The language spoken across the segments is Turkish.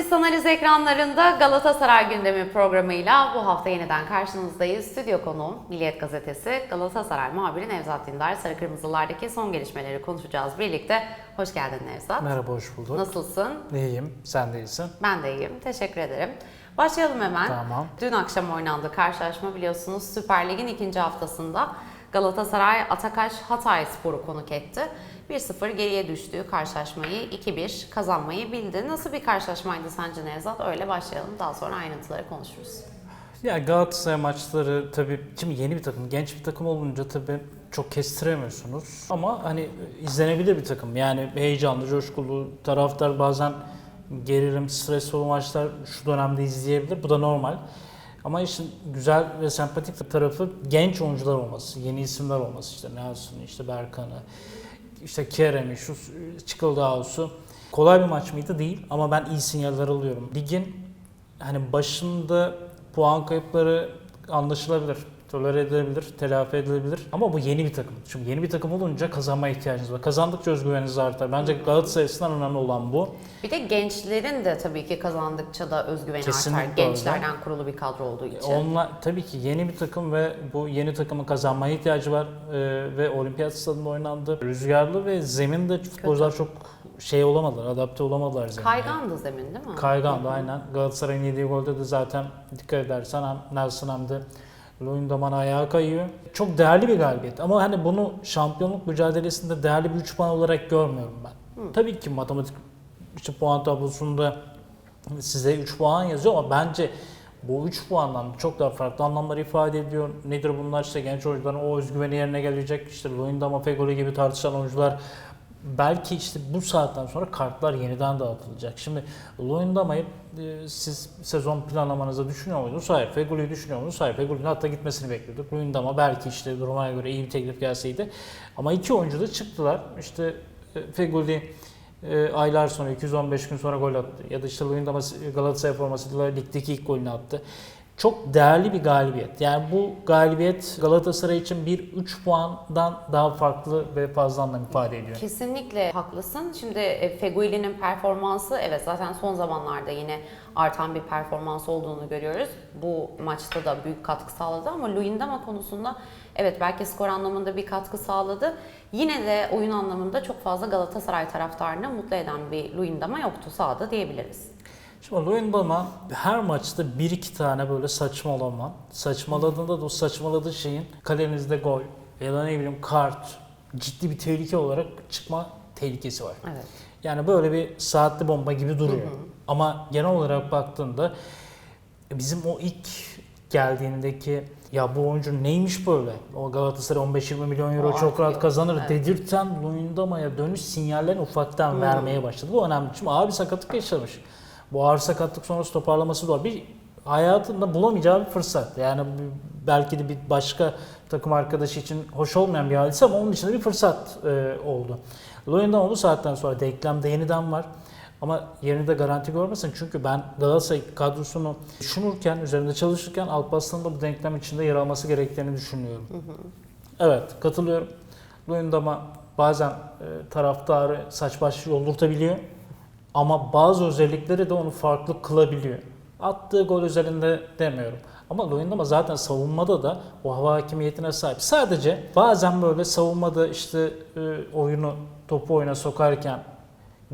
Asist analiz ekranlarında Galatasaray gündemi programıyla bu hafta yeniden karşınızdayız. Stüdyo konuğum Milliyet Gazetesi Galatasaray muhabiri Nevzat Dindar. Sarı Kırmızılardaki son gelişmeleri konuşacağız birlikte. Hoş geldin Nevzat. Merhaba, hoş bulduk. Nasılsın? İyiyim, sen de iyisin. Ben de iyiyim. Teşekkür ederim. Başlayalım hemen. Tamam. Dün akşam oynandı karşılaşma biliyorsunuz Süper Lig'in ikinci haftasında Galatasaray Atakaş Hatay Spor'u konuk etti. 1-0 geriye düştüğü karşılaşmayı 2-1 kazanmayı bildi. Nasıl bir karşılaşmaydı sence Nevzat? Öyle başlayalım. Daha sonra ayrıntıları konuşuruz. Ya Galatasaray maçları tabii şimdi yeni bir takım, genç bir takım olunca tabii çok kestiremiyorsunuz. Ama hani izlenebilir bir takım. Yani heyecanlı, coşkulu, taraftar bazen gerilim, stresli olan maçlar şu dönemde izleyebilir. Bu da normal. Ama işin güzel ve sempatik tarafı genç oyuncular olması, yeni isimler olması. işte Nelson'u, işte Berkan'ı, işte Kerem'i, şu Çıkıldağus'u. Kolay bir maç mıydı? Değil. Ama ben iyi sinyaller alıyorum. Ligin hani başında puan kayıpları anlaşılabilir. Tolere edilebilir, telafi edilebilir. Ama bu yeni bir takım. Çünkü yeni bir takım olunca kazanma ihtiyacınız var. Kazandıkça özgüveniniz artar. Bence Galatasaray açısından önemli olan bu. Bir de gençlerin de tabii ki kazandıkça da özgüveni Kesinlikle artar. öyle. Gençlerden kurulu bir kadro olduğu için. Onlar tabii ki yeni bir takım ve bu yeni takımın kazanmaya ihtiyacı var Ee, ve olimpiyat stadında oynandı. Rüzgarlı ve zeminde futbolcular çok şey olamadılar, adapte olamadılar zemine. Kaygandı zemin değil mi? Kaygandı aynen. Galatasaray'ın yediği golde de zaten dikkat edersen hem Nelson hem de Luyendam'a ayağa kayıyor. Çok değerli bir galibiyet ama hani bunu şampiyonluk mücadelesinde değerli bir 3 puan olarak görmüyorum ben. Tabii ki matematik işte puan tablosunda size 3 puan yazıyor ama bence bu 3 puandan çok daha farklı anlamlar ifade ediyor. Nedir bunlar işte genç oyuncuların o özgüveni yerine gelecek. İşte Luyendam'a, Fegoli gibi tartışan oyuncular belki işte bu saatten sonra kartlar yeniden dağıtılacak. Şimdi Luyendama'yı e, siz sezon planlamanızda düşünüyor muydunuz? Hayır. Fegoli'yi düşünüyor muydunuz? Hayır. Fegoli'nin hatta gitmesini bekliyorduk. Luyendama belki işte duruma göre iyi bir teklif gelseydi. Ama iki oyuncu da çıktılar. İşte e, e, aylar sonra 215 gün sonra gol attı. Ya da işte Luyendama Galatasaray formasıyla ligdeki ilk golünü attı. Çok değerli bir galibiyet. Yani bu galibiyet Galatasaray için bir 3 puandan daha farklı ve fazla anlam ifade ediyor. Kesinlikle haklısın. Şimdi e, Feguili'nin performansı evet zaten son zamanlarda yine artan bir performans olduğunu görüyoruz. Bu maçta da büyük katkı sağladı ama Luyendama konusunda evet belki skor anlamında bir katkı sağladı. Yine de oyun anlamında çok fazla Galatasaray taraftarını mutlu eden bir Luyendama yoktu sahada diyebiliriz. Şimdi Luyendama her maçta bir iki tane böyle saçmalama. Saçmaladığında da o saçmaladığı şeyin kalenizde gol ya da ne bileyim kart ciddi bir tehlike olarak çıkma tehlikesi var. Evet. Yani böyle bir saatli bomba gibi duruyor. Ama genel olarak baktığında bizim o ilk geldiğindeki ya bu oyuncu neymiş böyle? O Galatasaray 15-20 milyon euro O çok rahat yok. kazanır Evet. dedirten Luyendama'ya dönüş sinyallerini ufaktan Hmm. vermeye başladı. Bu önemli. Çünkü bir sakatlık yaşamış. Bu ağır sakatlık sonrası toparlaması var. Bir hayatında bulamayacağı bir fırsat. Yani belki de bir başka takım arkadaşı için hoş olmayan bir hadise ama onun için de bir fırsat e, oldu. Luyendama bu saatten sonra denklemde yeniden var. Ama yerinde garanti görmesin çünkü ben Galatasaray kadrosunu düşünürken, üzerinde çalışırken Alparslan'ın da bu denklem içinde yer alması gerektiğini düşünüyorum. Evet, katılıyorum. Luyendama bazen e, taraftarı saç baş yoldurtabiliyor. Ama bazı özellikleri de onu farklı kılabiliyor. Attığı gol üzerinde demiyorum. Ama Luyendama zaten savunmada da o hava hakimiyetine sahip. Sadece bazen böyle savunmada işte e, oyunu topu oyuna sokarken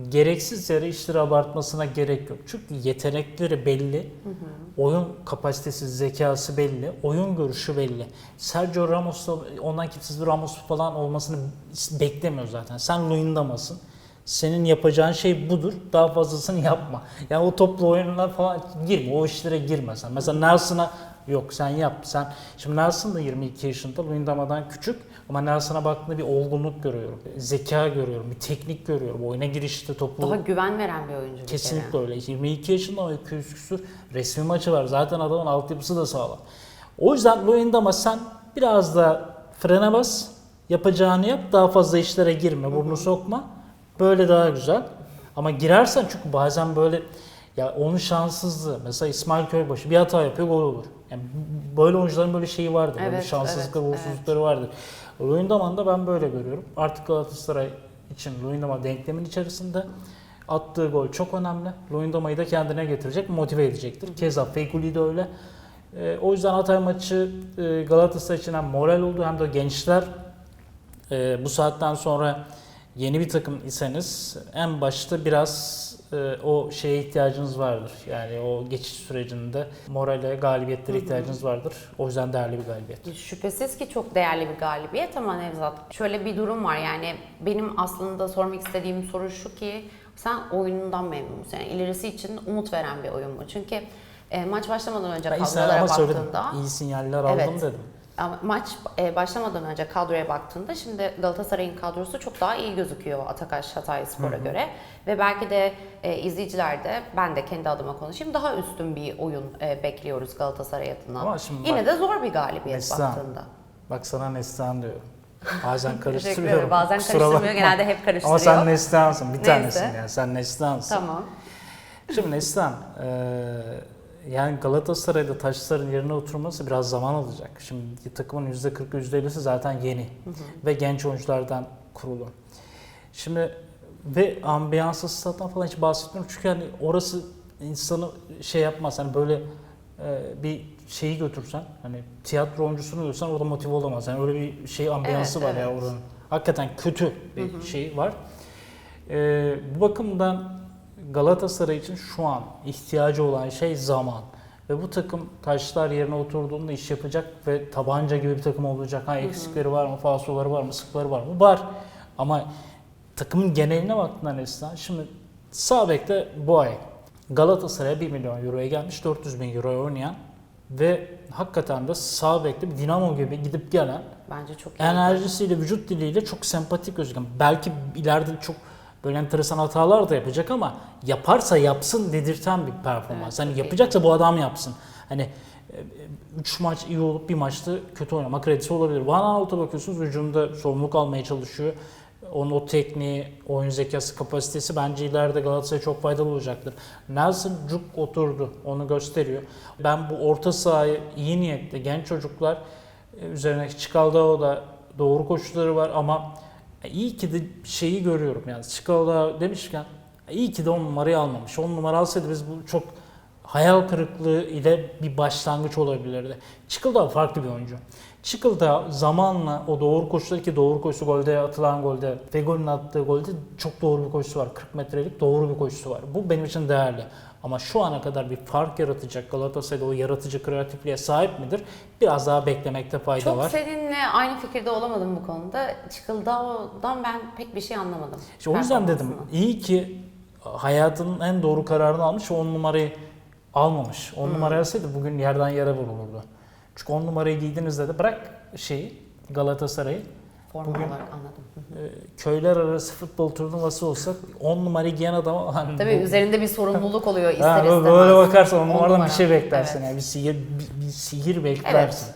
gereksiz yere işleri abartmasına gerek yok. Çünkü yetenekleri belli, oyun kapasitesi, zekası belli, oyun görüşü belli. Sergio Ramos'la ondan kimsiz bir Ramos falan olmasını beklemiyor zaten. Sen Luyendama'sın. Senin yapacağın şey budur. Daha fazlasını yapma. Yani o toplu oyunlar falan girme. O işlere girme sen. Mesela Nelson'a yok sen yap. Sen şimdi Nelson da 22 yaşında. Luyendama'dan küçük. Ama Nelson'a baktığında bir olgunluk görüyorum. Zeka görüyorum. Bir teknik görüyorum. Oyuna girişte toplu Daha güven veren bir oyuncu bir Kesinlikle kere. öyle. 22 yaşında ama 200 küsur resmi maçı var. Zaten adamın altyapısı da sağlam. O yüzden Luyendama sen biraz da frene bas. Yapacağını yap. Daha fazla işlere girme. Burnunu sokma. Böyle daha güzel. Ama girersen çünkü bazen böyle ya onun şanssızlığı. Mesela İsmail Köybaşı bir hata yapıyor gol olur. Yani böyle oyuncuların böyle şeyi vardır. böyle Evet, şanssızlıkları, evet, uğursuzlukları vardır. Luyendama'nı da ben böyle görüyorum. Artık Galatasaray için Luyendama denklemin içerisinde. Attığı gol çok önemli. Luyendama'yı da kendine getirecek, motive edecektir. Keza Feguli de öyle. Ee, o yüzden Hatay maçı e, Galatasaray için hem moral oldu hem de gençler e, bu saatten sonra yeni bir takım iseniz en başta biraz e, o şeye ihtiyacınız vardır. Yani o geçiş sürecinde morale, galibiyetlere ihtiyacınız vardır. O yüzden değerli bir galibiyet. Şüphesiz ki çok değerli bir galibiyet ama Nevzat şöyle bir durum var yani benim aslında sormak istediğim soru şu ki sen oyunundan memnun musun? Yani ilerisi için umut veren bir oyun mu? Çünkü e, maç başlamadan önce Ben söyledim. baktığında İyi sinyaller aldım Evet. dedim. Maç e, başlamadan önce kadroya baktığında şimdi Galatasaray'ın kadrosu çok daha iyi gözüküyor Atakaş Hatay Spor'a göre ve belki de e, izleyiciler de ben de kendi adıma konuşayım daha üstün bir oyun e, bekliyoruz Galatasaray adına. Yine bak- de zor bir galibiyet Neslihan, baktığında. Bak sana Neslihan diyorum. Bazen karıştırıyorum. Bazen Kusura karıştırmıyor. bakma. Genelde hep karıştırıyor. Ama sen Neslihan'sın. Bir Neyse. tanesin yani. Sen Neslihan'sın. Tamam. Şimdi Neslihan, eee, yani Galatasaray'da taşların yerine oturması biraz zaman alacak. Şimdi takımın %40'ı %50'si zaten yeni ve genç oyunculardan kurulu. Şimdi ve ambiyansı stat'tan falan hiç bahsetmiyorum çünkü hani orası insanı şey yapmaz hani böyle e, bir şeyi götürsen hani tiyatro oyuncusunu görsen orada motive olamaz. Yani öyle bir şey ambiyansı Evet, var ya evet. oranın. Hakikaten kötü bir şey var. E, bu bakımdan Galatasaray için şu an ihtiyacı olan şey zaman. Ve bu takım taşlar yerine oturduğunda iş yapacak ve tabanca gibi bir takım olacak. Ha eksikleri var mı, falsoları var mı, sıkları var mı? Var. Ama takımın geneline baktığında Neslihan, şimdi sağ bekte bu ay Galatasaray'a 1 milyon euroya gelmiş, 400 bin euroya oynayan ve hakikaten de sağ bekte bir dinamo gibi gidip gelen Bence çok iyi. enerjisiyle, vücut diliyle çok sempatik gözüken. Belki ileride çok böyle enteresan hatalar da yapacak ama yaparsa yapsın dedirten bir performans. Evet, hani yapacaksa bu adam yapsın. Hani 3 maç iyi olup bir maçta kötü oynamak kredisi olabilir. Van Aanholt'a bakıyorsunuz hücumda sorumluluk almaya çalışıyor. Onun o tekniği, oyun zekası, kapasitesi bence ileride Galatasaray'a çok faydalı olacaktır. Nelson cuk oturdu, onu gösteriyor. Ben bu orta sahayı iyi niyetli genç çocuklar e, üzerine Çikaldao da doğru koşulları var ama e, iyi ki de şeyi görüyorum yani Çikaldao demişken iyi ki de 10 numarayı almamış. 10 numara alsaydı biz bu çok hayal kırıklığı ile bir başlangıç olabilirdi. Çikaldao farklı bir oyuncu. Çikaldao zamanla o doğru koşuları ki doğru koşusu golde atılan golde Fegoli'nin attığı golde çok doğru bir koşusu var. 40 metrelik doğru bir koşusu var. Bu benim için değerli. Ama şu ana kadar bir fark yaratacak Galatasaray'da o yaratıcı kreatifliğe sahip midir? Biraz daha beklemekte fayda Çok var. seninle aynı fikirde olamadım bu konuda. Çıkıldao'dan ben pek bir şey anlamadım. İşte o yüzden dedim iyi ki hayatının en doğru kararını almış ve 10 numarayı almamış. 10 numarayı alsaydı bugün yerden yere vurulurdu. Çünkü 10 numarayı giydiğinizde de bırak şeyi Galatasaray'ı Form bugün- olarak anladım. E, köyler arası futbol turnuvası olsa 10 numarayı giyen adam hani Tabii bu- üzerinde bir sorumluluk oluyor ister Ha, istemez. böyle bakarsan 10 On numaradan numara. bir şey beklersin Evet. yani bir sihir bir, bir sihir beklersin.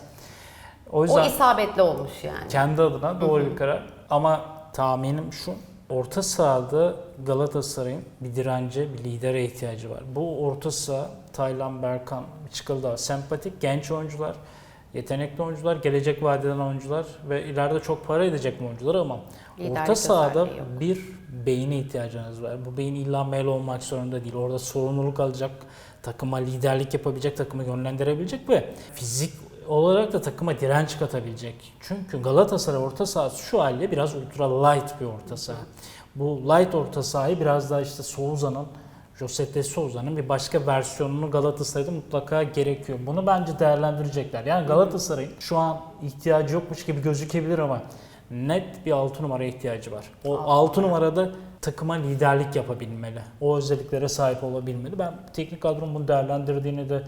O O yüzden isabetli olmuş yani. kendi adına doğru bir karar. Ama tahminim şu. Orta sahada Galatasaray'ın bir dirence, bir lidere ihtiyacı var. Bu orta saha Taylan Berkan, Çıkıldağ sempatik genç oyuncular, yetenekli oyuncular, gelecek vadeden oyuncular ve ileride çok para edecek oyuncular ama Liderlik orta sahada bir beyine ihtiyacınız var. Bu beyin illa Melo olmak zorunda değil. Orada sorumluluk alacak, takıma liderlik yapabilecek, takımı yönlendirebilecek ve fizik olarak da takıma direnç katabilecek. Çünkü Galatasaray orta sahası şu haliyle biraz ultra light bir orta saha. Bu light orta sahayı biraz daha işte Souza'nın, José de Souza'nın bir başka versiyonunu Galatasaray'da mutlaka gerekiyor. Bunu bence değerlendirecekler. Yani Galatasaray'ın şu an ihtiyacı yokmuş gibi gözükebilir ama net bir 6 numara ihtiyacı var. O Altı 6 numarada takıma liderlik yapabilmeli. O özelliklere sahip olabilmeli. Ben teknik kadronun bunu değerlendirdiğini de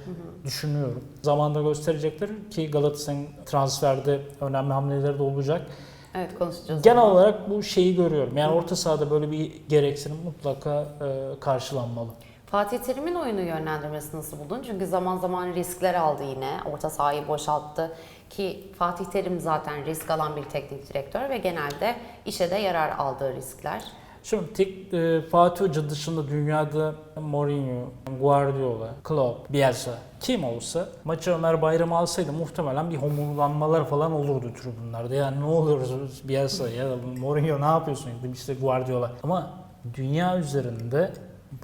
düşünüyorum. Zamanda gösterecekler ki Galatasaray'ın transferde önemli hamleleri de olacak. Evet konuşacağız. Genel onu. olarak bu şeyi görüyorum. Yani orta sahada böyle bir gereksinim mutlaka e, karşılanmalı. Fatih Terim'in oyunu yönlendirmesini nasıl buldun? Çünkü zaman zaman riskler aldı yine. Orta sahayı boşalttı. Ki Fatih Terim zaten risk alan bir teknik direktör ve genelde işe de yarar aldığı riskler. Şimdi tek e, Fatih Hoca dışında dünyada Mourinho, Guardiola, Klopp, Bielsa kim olsa maçı Ömer Bayram alsaydı muhtemelen bir homurdanmalar falan olurdu tribünlerde. Yani ne oluyoruz Bielsa ya da Mourinho ne yapıyorsun işte Guardiola. Ama dünya üzerinde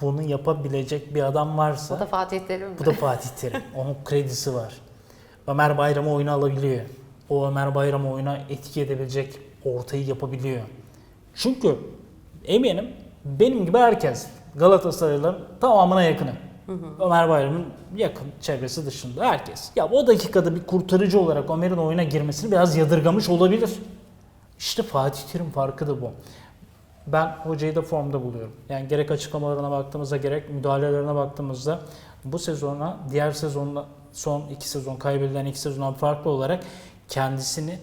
bunu yapabilecek bir adam varsa O da Fatih Terim mi? bu da Fatih Terim. Onun kredisi var. Ömer Bayram'ı oyuna alabiliyor. O Ömer Bayram'ı oyuna etki edebilecek ortayı yapabiliyor. Çünkü eminim benim gibi herkes Galatasaraylıların tamamına yakını. Ömer Bayram'ın yakın çevresi dışında herkes. Ya o dakikada bir kurtarıcı olarak Ömer'in oyuna girmesini biraz yadırgamış olabilir. İşte Fatih Terim farkı da bu. Ben hocayı da formda buluyorum. Yani gerek açıklamalarına baktığımızda gerek müdahalelerine baktığımızda bu sezona diğer sezonla son iki sezon kaybedilen iki sezondan farklı olarak kendisini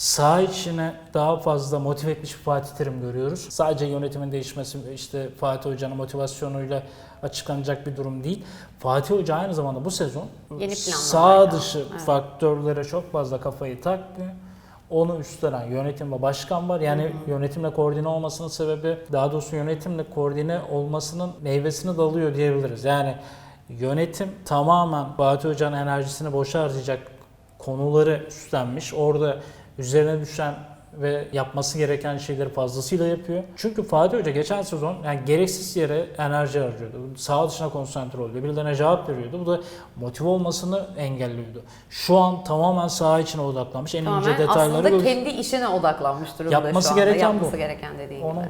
saha içine daha fazla motive etmiş bir Fatih Terim görüyoruz. Sadece yönetimin değişmesi işte Fatih Hoca'nın motivasyonuyla açıklanacak bir durum değil. Fatih Hoca aynı zamanda bu sezon Yeni sağ dışı evet. faktörlere çok fazla kafayı takmıyor. Onu üstlenen yönetim ve başkan var. Yani yönetimle koordine olmasının sebebi daha doğrusu yönetimle koordine olmasının meyvesini dalıyor diyebiliriz. Yani yönetim tamamen Fatih Hoca'nın enerjisini boşa harcayacak konuları üstlenmiş. Orada üzerine düşen ve yapması gereken şeyleri fazlasıyla yapıyor. Çünkü Fatih Hoca geçen sezon yani gereksiz yere enerji harcıyordu. Sağ dışına konsantre oluyordu. Birilerine cevap veriyordu. Bu da motive olmasını engelliyordu. Şu an tamamen saha içine odaklanmış. En ince Tamamen detayları aslında kendi işine odaklanmış durumda Yapması şu anda. gereken bu. Yapması gereken dediğin Onu gibi.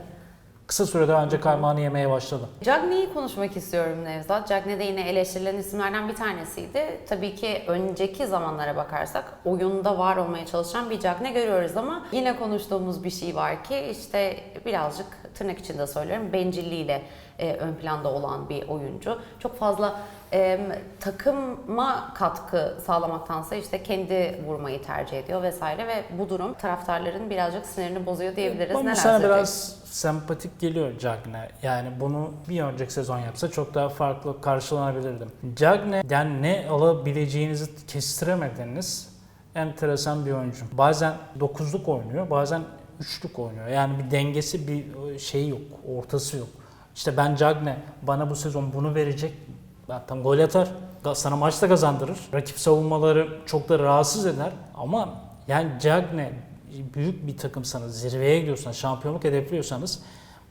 Kısa sürede önce kaymağını yemeye başladı. Cagney'i konuşmak istiyorum Nevzat. Cagney de yine eleştirilen isimlerden bir tanesiydi. Tabii ki önceki zamanlara bakarsak oyunda var olmaya çalışan bir Cagney görüyoruz ama yine konuştuğumuz bir şey var ki işte birazcık tırnak içinde söylüyorum bencilliğiyle e, ön planda olan bir oyuncu. Çok fazla e, takıma katkı sağlamaktansa işte kendi vurmayı tercih ediyor vesaire ve bu durum taraftarların birazcık sinirini bozuyor diyebiliriz. Bana Neler sana biraz sempatik geliyor Cagne. Yani bunu bir önceki sezon yapsa çok daha farklı karşılanabilirdim. Cagne'den ne alabileceğinizi kestiremediğiniz enteresan bir oyuncu. Bazen dokuzluk oynuyor, bazen üçlük oynuyor. Yani bir dengesi, bir şey yok, ortası yok. İşte ben Cagne bana bu sezon bunu verecek. Tam gol atar. Sana maçta kazandırır. Rakip savunmaları çok da rahatsız eder. Ama yani Cagne büyük bir takımsanız, zirveye gidiyorsanız, şampiyonluk hedefliyorsanız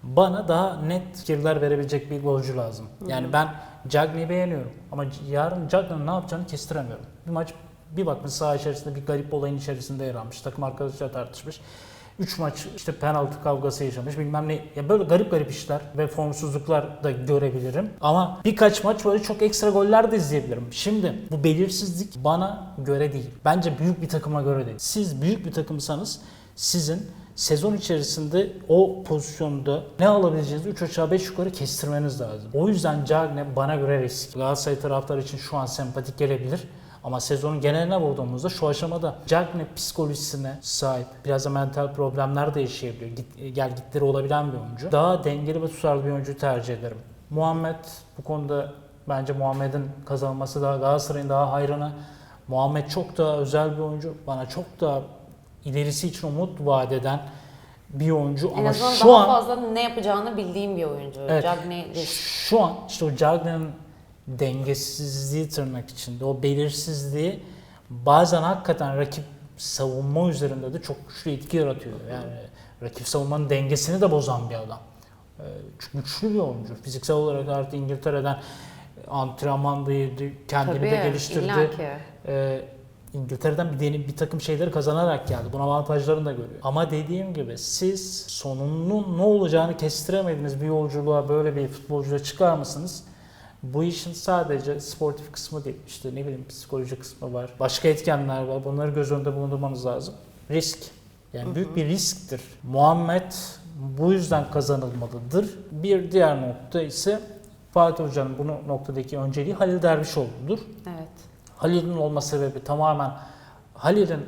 bana daha net fikirler verebilecek bir golcü lazım. Yani ben Cagney'i beğeniyorum ama yarın Cagney'in ne yapacağını kestiremiyorum. Bir maç bir bakmış saha içerisinde bir garip olayın içerisinde yer almış. Takım arkadaşıyla tartışmış. 3 maç işte penaltı kavgası yaşamış bilmem ne. Ya böyle garip garip işler ve formsuzluklar da görebilirim. Ama birkaç maç böyle çok ekstra goller de izleyebilirim. Şimdi bu belirsizlik bana göre değil. Bence büyük bir takıma göre değil. Siz büyük bir takımsanız sizin sezon içerisinde o pozisyonda ne alabileceğinizi 3 aşağı 5 yukarı kestirmeniz lazım. O yüzden Cagne bana göre risk. Galatasaray taraftarı için şu an sempatik gelebilir. Ama sezonun geneline vurduğumuzda şu aşamada Cagne psikolojisine sahip. Biraz da mental problemler de yaşayabiliyor. Git, gel gitleri olabilen bir oyuncu. Daha dengeli ve tutarlı bir oyuncu tercih ederim. Muhammed bu konuda bence Muhammed'in kazanması daha Galatasaray'ın daha hayrına. Muhammed çok daha özel bir oyuncu. Bana çok daha ilerisi için umut vaat eden bir oyuncu En ama şu daha an fazla ne yapacağını bildiğim bir oyuncu. Evet. Cagney şu an işte o Cagne'nin dengesizliği tırnak içinde o belirsizliği bazen hakikaten rakip savunma üzerinde de çok güçlü etki yaratıyor. Yani rakip savunmanın dengesini de bozan bir adam. Ee, çok güçlü bir oyuncu. Fiziksel olarak artık İngiltere'den antrenmandaydı, kendini Tabii, de geliştirdi. Ee, İngiltere'den bir, deni- bir takım şeyleri kazanarak geldi. Bunun avantajlarını da görüyor. Ama dediğim gibi siz sonunun ne olacağını kestiremediğiniz bir yolculuğa böyle bir futbolcuyla çıkar mısınız? Bu işin sadece sportif kısmı değil. İşte ne bileyim psikoloji kısmı var. Başka etkenler var. Bunları göz önünde bulundurmanız lazım. Risk. Yani büyük bir risktir. Muhammed bu yüzden kazanılmalıdır. Bir diğer nokta ise Fatih Hoca'nın bu noktadaki önceliği Halil Dervişoğlu'dur. Evet. Halil'in olma sebebi tamamen Halil'in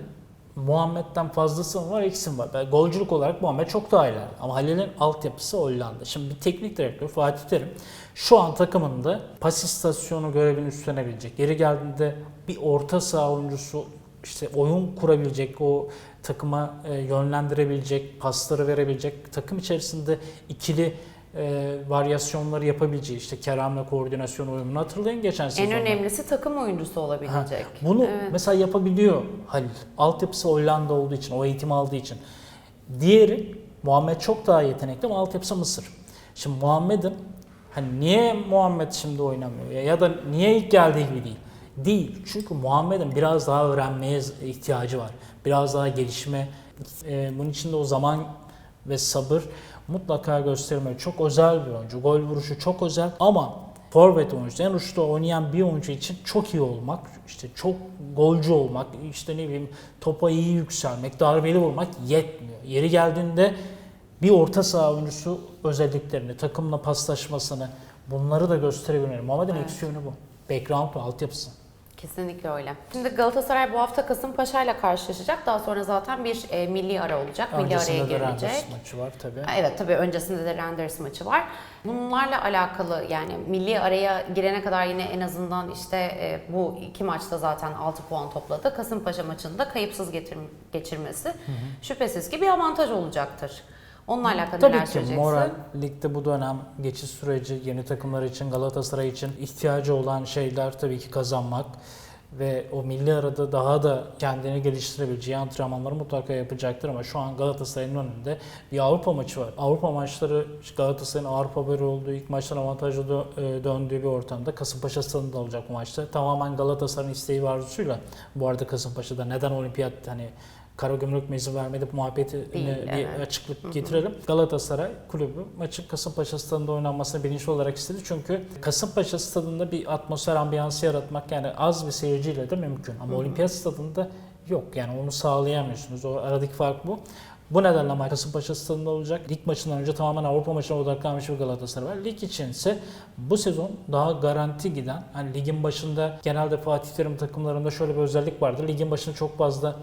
Muhammed'den fazlası var eksi var? Yani golcülük olarak Muhammed çok daha ileride. Ama Halil'in altyapısı Hollanda. Şimdi bir teknik direktör Fatih Terim şu an takımında pas istasyonu görevini üstlenebilecek. Yeri geldiğinde bir orta saha oyuncusu işte oyun kurabilecek, o takıma e, yönlendirebilecek, pasları verebilecek, takım içerisinde ikili e, varyasyonları yapabileceği işte Kerem'le koordinasyon uyumunu hatırlayın geçen En sezonda. önemlisi takım oyuncusu Ha, olabilecek. Bunu Evet. mesela yapabiliyor Halil. Altyapısı Hollanda olduğu için, o eğitimi aldığı için. Diğeri Muhammed çok daha yetenekli ama altyapısı Mısır. Şimdi Muhammed'in hani niye Muhammed şimdi oynamıyor ya, ya da niye ilk geldiği gibi değil? Değil. Çünkü Muhammed'in biraz daha öğrenmeye ihtiyacı var. Biraz daha gelişme. Ee, bunun için de o zaman ve sabır mutlaka göstermeli. Çok özel bir oyuncu. Gol vuruşu çok özel ama forvet oyuncu, en uçta oynayan bir oyuncu için çok iyi olmak, işte çok golcü olmak, işte ne bileyim topa iyi yükselmek, darbeli vurmak yetmiyor. Yeri geldiğinde bir orta saha oyuncusu özelliklerini, takımla paslaşmasını bunları da gösterebilir. Muhammed'in Evet. eksi yönü bu. Background altyapısı. Kesinlikle öyle. Şimdi Galatasaray bu hafta Kasımpaşa ile karşılaşacak. Daha sonra zaten bir e, milli ara olacak. Milli araya Öncesinde de girilecek. Rangers maçı var tabii. Evet tabii öncesinde de Renders maçı var. Bunlarla alakalı yani milli araya girene kadar yine en azından işte e, bu iki maçta zaten 6 puan topladı. Kasımpaşa maçında kayıpsız getir, geçirmesi şüphesiz ki bir avantaj olacaktır. Onunla alakalı neler Tabii ki söyleyeceksin? moral ligde bu dönem geçiş süreci yeni takımlar için Galatasaray için ihtiyacı olan şeyler tabii ki kazanmak ve o milli arada daha da kendini geliştirebileceği antrenmanları mutlaka yapacaktır ama şu an Galatasaray'ın önünde bir Avrupa maçı var. Avrupa maçları Galatasaray'ın Avrupa haberi olduğu ilk maçtan avantajlı dö- e, döndüğü bir ortamda Kasımpaşa stadında olacak bu maçta. Tamamen Galatasaray'ın isteği ve arzusuyla bu arada Kasımpaşa'da neden olimpiyat hani Karagümrük mü izin vermedi bu muhabbeti Değil, bir evet. açıklık getirelim. Galatasaray kulübü maçın Kasımpaşa stadında oynanmasını bilinçli olarak istedi. Çünkü Kasımpaşa stadında bir atmosfer ambiyansı yaratmak yani az bir seyirciyle de mümkün. Ama olimpiyat stadında yok yani onu sağlayamıyorsunuz. O aradaki fark bu. Bu nedenle maç Kasımpaşa stadında olacak. Lig maçından önce tamamen Avrupa maçına odaklanmış bir Galatasaray var. Lig için ise bu sezon daha garanti giden, hani ligin başında genelde Fatih Terim takımlarında şöyle bir özellik vardır. Ligin başında çok fazla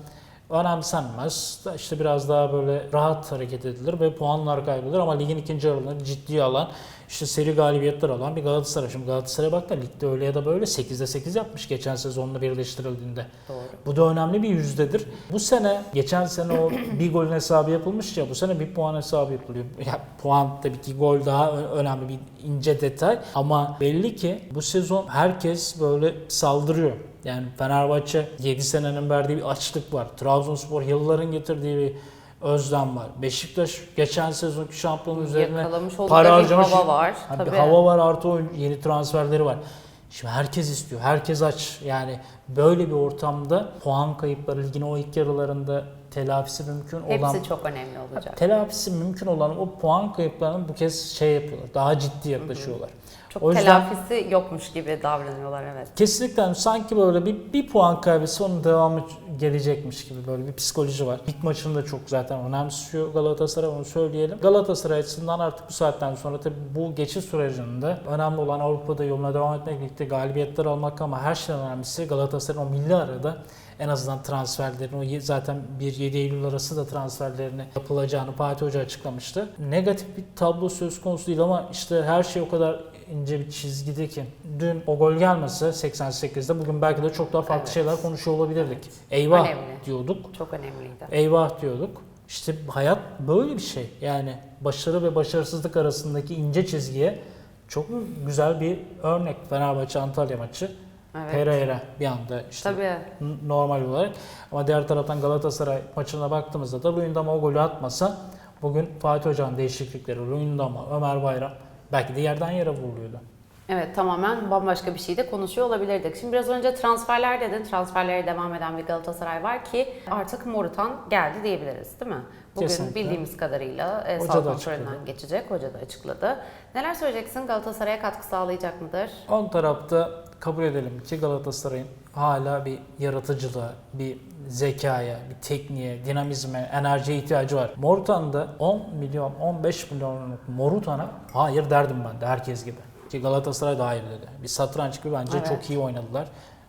önemsenmez. İşte biraz daha böyle rahat hareket edilir ve puanlar kaybedilir ama ligin ikinci yarılarını ciddiye alan işte seri galibiyetler alan bir Galatasaray. Şimdi Galatasaray'a bak da ligde öyle ya da böyle 8'de 8 yapmış geçen sezonla birleştirildiğinde. Doğru. Bu da önemli bir yüzdedir. Bu sene, geçen sene o bir golün hesabı yapılmış ya, bu sene bir puan hesabı yapılıyor. Ya puan tabii ki gol daha önemli bir ince detay ama belli ki bu sezon herkes böyle saldırıyor. Yani Fenerbahçe 7 senenin verdiği bir açlık var. Trabzonspor yılların getirdiği bir özlem var. Beşiktaş geçen sezonki şampiyonun üzerine para bir harcamış. hava var. Bir Tabii. hava var artı oyun, yeni transferleri var. Şimdi herkes istiyor, herkes aç. Yani böyle bir ortamda puan kayıpları ligin o ilk yarılarında telafisi mümkün olan Hepsi çok önemli olacak. telafisi mümkün olan o puan kayıplarını bu kez şey yapıyorlar. Daha ciddi yaklaşıyorlar. Çok o yüzden- telafisi yokmuş gibi davranıyorlar evet. Kesinlikle sanki böyle bir, bir puan kaybetse onun devamı gelecekmiş gibi böyle bir psikoloji var. İlk maçını da çok zaten önemsiyor Galatasaray onu söyleyelim. Galatasaray açısından artık bu saatten sonra tabii bu geçiş sürecinde önemli olan Avrupa'da yoluna devam etmek birlikte galibiyetler almak ama her şeyden önemlisi Galatasaray'ın o milli arada en azından transferlerini, o zaten 1-7 Eylül arası da transferlerini yapılacağını Fatih Hoca açıklamıştı. Negatif bir tablo söz konusu değil ama işte her şey o kadar ince bir çizgide ki dün o gol gelmese 88'de bugün belki de çok daha farklı Evet. şeyler konuşuyor olabilirdik. Eyvah Önemli. diyorduk. Çok önemliydi. Eyvah diyorduk. İşte hayat böyle bir şey. Yani başarı ve başarısızlık arasındaki ince çizgiye çok güzel bir örnek. Fenerbahçe Antalya maçı. Evet. Pereira bir anda işte Tabii. normal olarak. Ama diğer taraftan Galatasaray maçına baktığımızda da Luyendama o golü atmasa bugün Fatih Hoca'nın değişiklikleri Luyendama, Ömer Bayram belki de yerden yere vuruluyordu. Evet tamamen bambaşka bir şey de konuşuyor olabilirdik. Şimdi biraz önce transferler dedin. Transferlere devam eden bir Galatasaray var ki artık Morutan geldi diyebiliriz değil mi? Bugün Kesinlikle. bildiğimiz kadarıyla e, sağ kontrolünden geçecek. Hoca da açıkladı. Neler söyleyeceksin? Galatasaray'a katkı sağlayacak mıdır? On tarafta kabul edelim ki Galatasaray'ın hala bir yaratıcılığa, bir zekaya, bir tekniğe, dinamizme, enerjiye ihtiyacı var. Morutan'da 10 milyon, 15 milyonluk Morutan'a hayır derdim ben de herkes gibi. Ki Galatasaray da hayır dedi. Bir satranç gibi bence Evet. çok iyi oynadılar.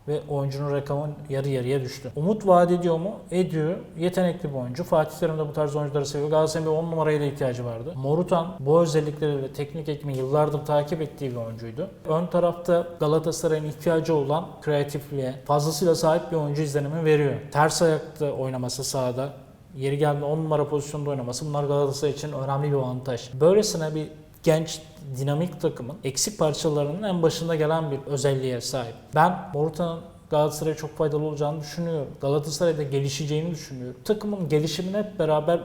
Ve oyuncunun rakamı yarı yarıya düştü. Umut vaat ediyor mu? Ediyor. Yetenekli bir oyuncu. Fatih Terim de bu tarz oyuncuları seviyor. Galatasaray'ın bir 10 numaraya da ihtiyacı vardı. Morutan bu özellikleriyle teknik ekibi yıllardır takip ettiği bir oyuncuydu. Ön tarafta Galatasaray'ın ihtiyacı olan kreatifliğe fazlasıyla sahip bir oyuncu izlenimi veriyor. Ters ayakta oynaması sahada, yeri geldiğinde 10 numara pozisyonda oynaması bunlar Galatasaray için önemli bir avantaj. Böylesine bir genç dinamik takımın eksik parçalarının en başında gelen bir özelliğe sahip. Ben Morutan'ın Galatasaray'a çok faydalı olacağını düşünüyorum. Galatasaray'da gelişeceğini düşünüyorum. Takımın gelişimini hep beraber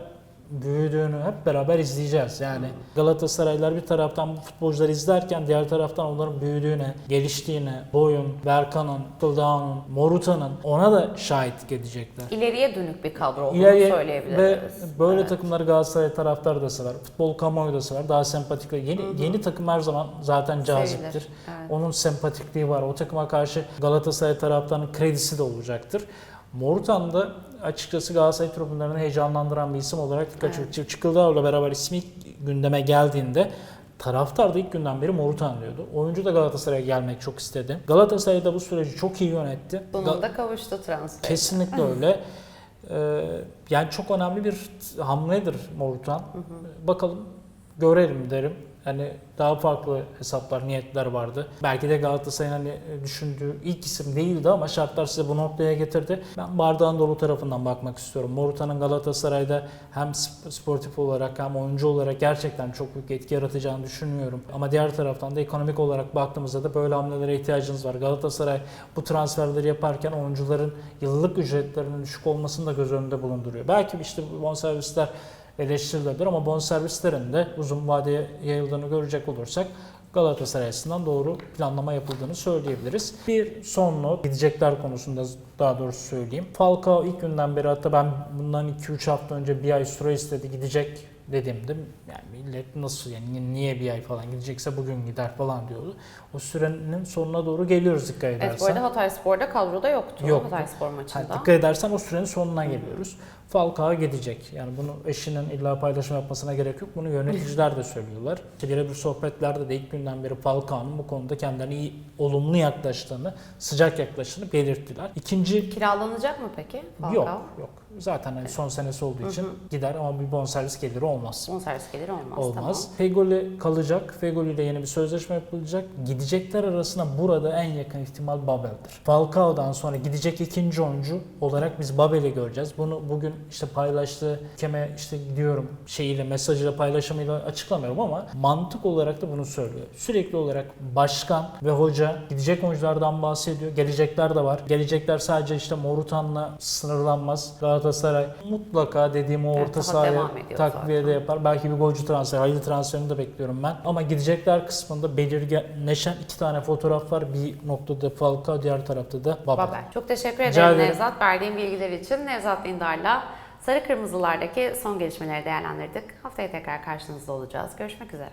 büyüdüğünü hep beraber izleyeceğiz. Yani Galatasaraylılar bir taraftan bu futbolcuları izlerken diğer taraftan onların büyüdüğüne, geliştiğine, Boyun, Berkan'ın, Kıldağ'ın, Moruta'nın ona da şahitlik edecekler. İleriye dönük bir kadro olduğunu İleriye ve söyleyebiliriz. böyle Evet. takımları Galatasaray taraftarı da sever. Futbol kamuoyu da sever. Daha sempatik. Yeni, yeni takım her zaman zaten caziptir. Sevilir, evet. Onun sempatikliği var. O takıma karşı Galatasaray taraftarının kredisi de olacaktır. Morutan da açıkçası Galatasaray tribünlerini heyecanlandıran bir isim olarak dikkat Evet. çekiyor. Çıkıldağ'la beraber ismi gündeme geldiğinde taraftar da ilk günden beri Morutan diyordu. Oyuncu da Galatasaray'a gelmek çok istedi. Galatasaray da bu süreci çok iyi yönetti. Ga- Sonunda kavuştu transfer. Kesinlikle öyle. Ee, yani çok önemli bir hamledir Morutan. Bakalım görelim derim. Hani daha farklı hesaplar, niyetler vardı. Belki de Galatasaray'ın hani düşündüğü ilk isim değildi ama şartlar size bu noktaya getirdi. Ben bardağın dolu tarafından bakmak istiyorum. Morutan'ın Galatasaray'da hem sp- sportif olarak hem oyuncu olarak gerçekten çok büyük etki yaratacağını düşünüyorum. Ama diğer taraftan da ekonomik olarak baktığımızda da böyle hamlelere ihtiyacınız var. Galatasaray bu transferleri yaparken oyuncuların yıllık ücretlerinin düşük olmasını da göz önünde bulunduruyor. Belki işte bonservisler eleştirilebilir ama bonservislerin de uzun vadeye yayıldığını görecek olursak Galatasaray açısından doğru planlama yapıldığını söyleyebiliriz. Bir son not, gidecekler konusunda daha doğrusu söyleyeyim. Falcao ilk günden beri hatta ben bundan 2-3 hafta önce bir ay süre istedi gidecek dediğimde yani millet nasıl yani niye bir ay falan gidecekse bugün gider falan diyordu. O sürenin sonuna doğru geliyoruz dikkat edersen. Evet bu arada Hatay Spor'da kadroda yoktu. Yok. Hatay Spor Ha, maçında. dikkat edersen o sürenin sonuna geliyoruz. Falcao gidecek. Yani bunu eşinin illa paylaşım yapmasına gerek yok. Bunu yöneticiler de söylüyorlar. İşte birebir sohbetlerde de ilk günden beri Falcao'nun bu konuda kendilerine iyi, olumlu yaklaştığını, sıcak yaklaştığını belirttiler. İkinci Kiralanacak mı peki Falcao? yok yok. Zaten hani son senesi olduğu için gider ama bir bonservis geliri olmaz. Bonservis geliri olmaz. Olmaz. Fegoli kalacak. Fegoli ile yeni bir sözleşme yapılacak. Gidecekler arasında burada en yakın ihtimal Babel'dir. Falcao'dan sonra gidecek ikinci oyuncu olarak biz Babel'i göreceğiz. Bunu bugün işte paylaştığı keme işte gidiyorum şeyiyle mesajıyla paylaşımıyla açıklamıyorum ama mantık olarak da bunu söylüyor. Sürekli olarak başkan ve hoca gidecek oyunculardan bahsediyor. Gelecekler de var. Gelecekler sadece işte Morutan'la sınırlanmaz. Galatasaray mutlaka dediğim o Evet, orta daha sahaya takviye de yapar. Belki bir golcü transfer, hayırlı transferini de bekliyorum ben. Ama gidecekler kısmında belirginleşen iki tane fotoğraf var. Bir noktada Falcao, diğer tarafta da Babel. Babel. Çok teşekkür Rica ederim ederim. Nevzat verdiğin bilgiler için. Nevzat Dindar'la Sarı Kırmızılardaki son gelişmeleri değerlendirdik. Haftaya tekrar karşınızda olacağız. Görüşmek üzere.